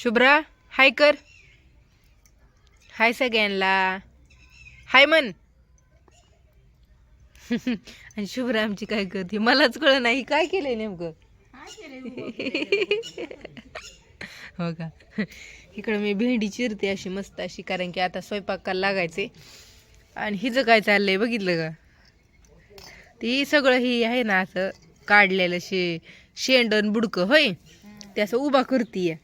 शुभ्रा हाय कर. हाय सगळ्यांना. हाय म्हण. आणि शुभ्रा आमची काय करते? मलाच कळ नाही काय केलंय नेमकं? हो का? इकडं मी भेंडी चिरते अशी मस्त अशी कारण की आता स्वयंपाकाला लागायचे आणि हिचं काय चाललंय बघितलं का? ती सगळं ही आहे ना असं काढलेलं शे शेंडण बुडकं होय? ते असं उभा करतीय.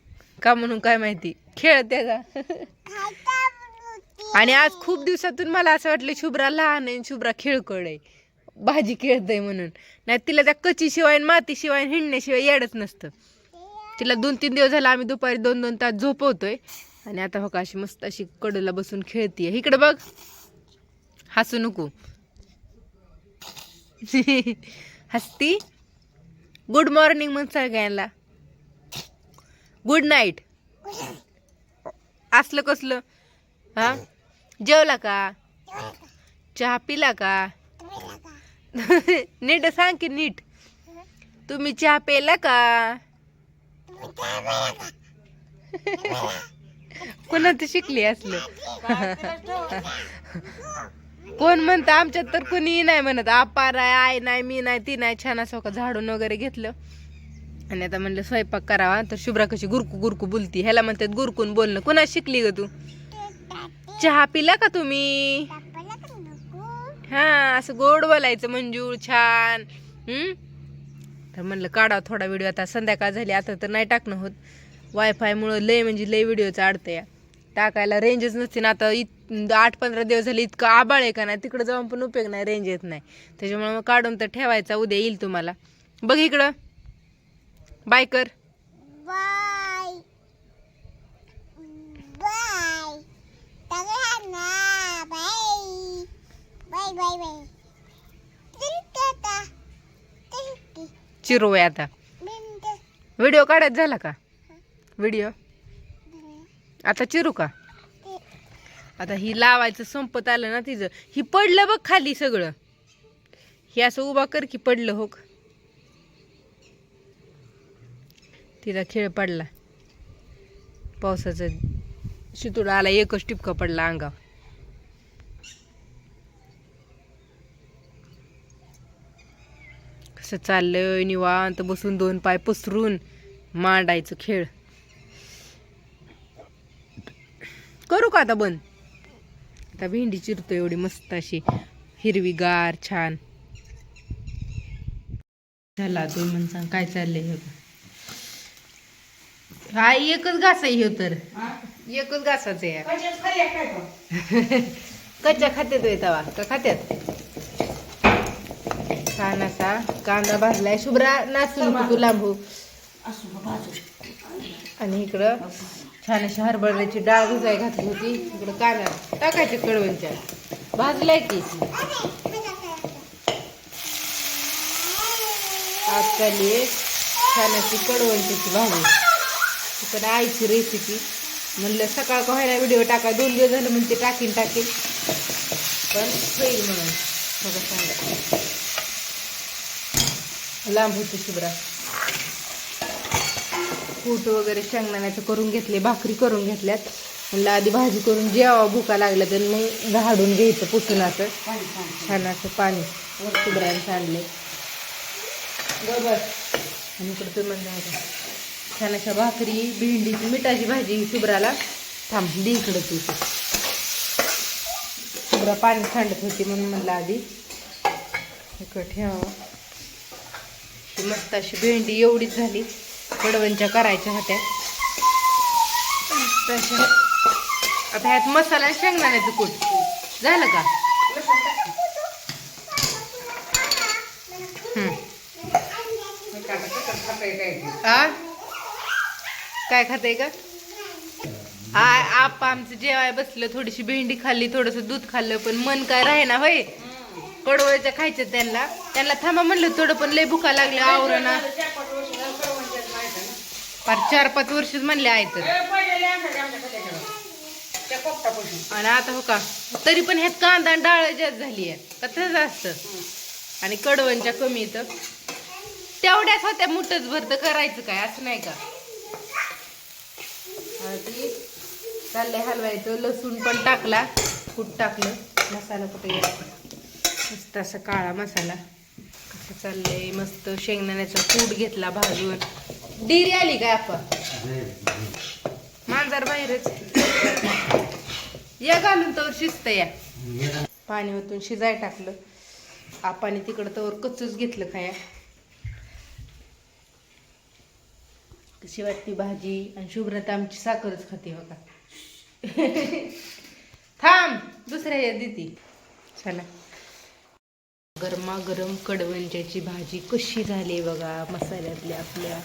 का म्हणून काय माहिती? खेळ त्याचा आणि आज खूप दिवसातून मला असं वाटलं शुभ्रा लहान आहे शुभ्रा खेळकड आहे. भाजी खेळतय म्हणून. नाही तिला त्या कची शिवाय माती शिवाय हिंडण्याशिवाय येडच नसतं. तिला दोन तीन दिवस झाला आम्ही दुपारी दोन दोन तास झोपवतोय. आणि आता हो का अशी मस्त अशी कडूला बसून खेळतीये. इकडे बघ. हसू नको. हसती? गुड मॉर्निंग मग सगळ्यांना. गुड नाईट असलं कसलं? हा? जेवला का? चहा पिला का? नीट सांग की नीट. तुम्ही चहा पेला का? कोणाचं शिकली असलं? कोण म्हणतं? आमच्यात तर कोणी नाही म्हणत. आपार आहे आय नाही मी नाही ती नाही. छान असं का झाडून वगैरे घेतलं. आणि आता म्हणलं स्वयंपाक करावा. तर शुभ्रा कशी गुरकू गुरकू बोलती. ह्याला म्हणतात गुरकून बोलणं. कोणा शिकली ग तू? चहा पिला का तुम्ही? हा असं गोड बोलायचं मंजूळ छान. हम्म? तर म्हणलं काढा थोडा व्हिडिओ. आता संध्याकाळ झाली. आता तर नाही टाकणं होत. वायफायमुळं लय म्हणजे लय व्हिडिओचं अडतं टाकायला रेंजच नसते ना आता इत आठ पंधरा दिवस झाले इतकं आबाळ आहे का नाही? तिकडं जाऊन पण उपयोग नाही रेंज येत नाही. त्याच्यामुळे मग काढून तर ठेवायचा. उद्या येईल तुम्हाला. बघ इकडं. बाय कर. Bye. Bye. Bye. Bye bye bye. चिरोय आता. व्हिडिओ काढायचा झाला का? व्हिडिओ? आता चिरू का? आता ही लावायचं संपत आलं ना तिचं. ही पडलं बघ खाली सगळं. हे असं उभा कर की पडलं हो तिचा खेळ पडला. पावसाचा शितुडा आला एकच टिपका पडला अंगावर. कसं चाललंय निवांत बसून दोन पाय पसरून मांडायचं खेळ. करू का आता बंद? आता भेंडी चिरतो एवढी मस्त अशी हिरवीगार छान. झाला तुम्ही म्हण सांग काय चाललंय हे हा एकच घास आहे ह्यो तर. एकच घासाच आहे. कच्च्या खात्यात होय तवा का खात्यात? छान असा कांदा भाजलाय. शुभ्रा नाचू नको तू लांबू आणि इकडं छान अशी हरभऱ्याची डाळ भिजाय घातली होती. इकडं कांदा टाकायचे कडवणच्या भाजलाय की आज चालली आहे छान अशी कडवणची भाजी. तिकडं आईची रेसिपी म्हणलं सकाळ व्हायला व्हिडिओ टाका दोन दिवस झालं म्हणते टाकीन टाकीन. पण होईल म्हणून सगळं सांगा. लांब होती शुभ्रा कूट वगैरे शेंगदाण्याचं करून घेतले भाकरी करून घेतल्यात. म्हणलं आधी भाजी करून जेवा भुका लागल्या तर मग घाडून घ्यायचं पुसून असं छान असं पाणी शुभ्राने सांडले बरोबर आणि इकडं तुम्ही म्हणलं छान अशा भाकरी भेंडीची मिठाची भाजी शुभ्राला थांब दे इकडं तू शुभ्रा पाणी सांडत होती म्हणून म्हणलं आधी. इकडं ठेवावं ही मस्त अशी भेंडी एवढीच झाली. कडवणच्या करायच्या होत्या. अशा. आता ह्यात मसाला शेंगदाण्याचं कूट झालं का? हम्म. आ? काय खाते का आ आप आमचं जेवाय बसलं थोडीशी भेंडी खाल्ली थोडस दूध खाल्लं पण मन काय राहे ना होय? कडवळच्या खायचं त्यांना. त्यांना थांबा म्हणलं थोडं पण लय भुका लागले आवरणा. पार चार पाच वर्षच म्हणले आहे तर आणि आता हो का? तरी पण ह्यात कांदा आणि डाळ जास्त झाली आहे का तसंच असतं. आणि कडवणच्या कमी तर तेवढ्याच होत्या मुठच भर तर करायचं काय? असं नाही का? ती चाललंय हलवायचं लसूण पण टाकला कुठ टाकलं मसाला कुठे गेला? मस्त असा काळा मसाला. कसं चाललंय? मस्त शेंगदाण्याचा कूट घेतला भाजून. डिरी आली काय आपण? मांजर बाहेरच. या घालून तर शिजत या. पाणी ओतून शिजाय टाकलं. आपाने तिकडं तर कच्चच घेतलं खाया कशी वाटती भाजी? आणि शुभ्रता आमची साखरच खाते हो का थांब दुसऱ्या या. देती चला. गरमागरम कडवंच्याची भाजी कशी झाली बघा मसाल्यातल्या आपल्या.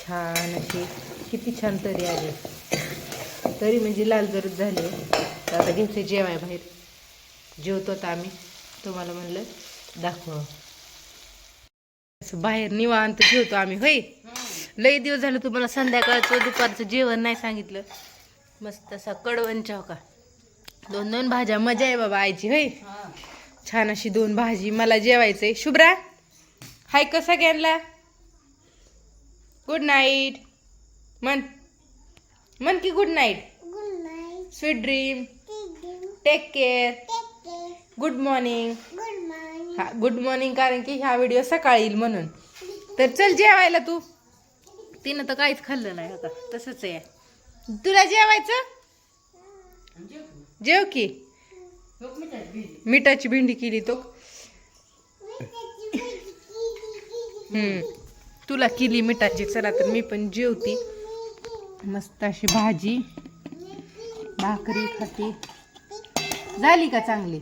छान अशी किती छान तरी आली. तरी म्हणजे लाल जरूर झाली. तर आता घ्यायचे जेवाय बाहेर जेवतो आता आम्ही. तुम्हाला म्हणलं दाखव. असं बाहेर निवांत जेवतो आम्ही होय? लई दिवस झालं तुम्हाला संध्याकाळचं दुपारचं जेवण नाही सांगितलं. मस्त असा कडवंचा हो का? दोन दोन भाज्या मजा आहे बाबा आईची होय? छान अशी दोन भाजी मला जेवायचंय. शुभ्रा हाय का सगळ्यांना? गुड नाईट मन मन की good night good night sweet dream take care care good morning good morning हा गुड मॉर्निंग कारण की ह्या व्हिडिओ सकाळी येईल म्हणून. तर चल जेवायला तू. तिनं तर काहीच खाल्लं नाही आता. तसंच आहे. तुला जेवायचं? जेव की. मिठाची भेंडी केली तो. तुला केली मिठाची. चला तर मी पण जेवती. मस्त अशी भाजी. भाकरी खाती. झाली का चांगली?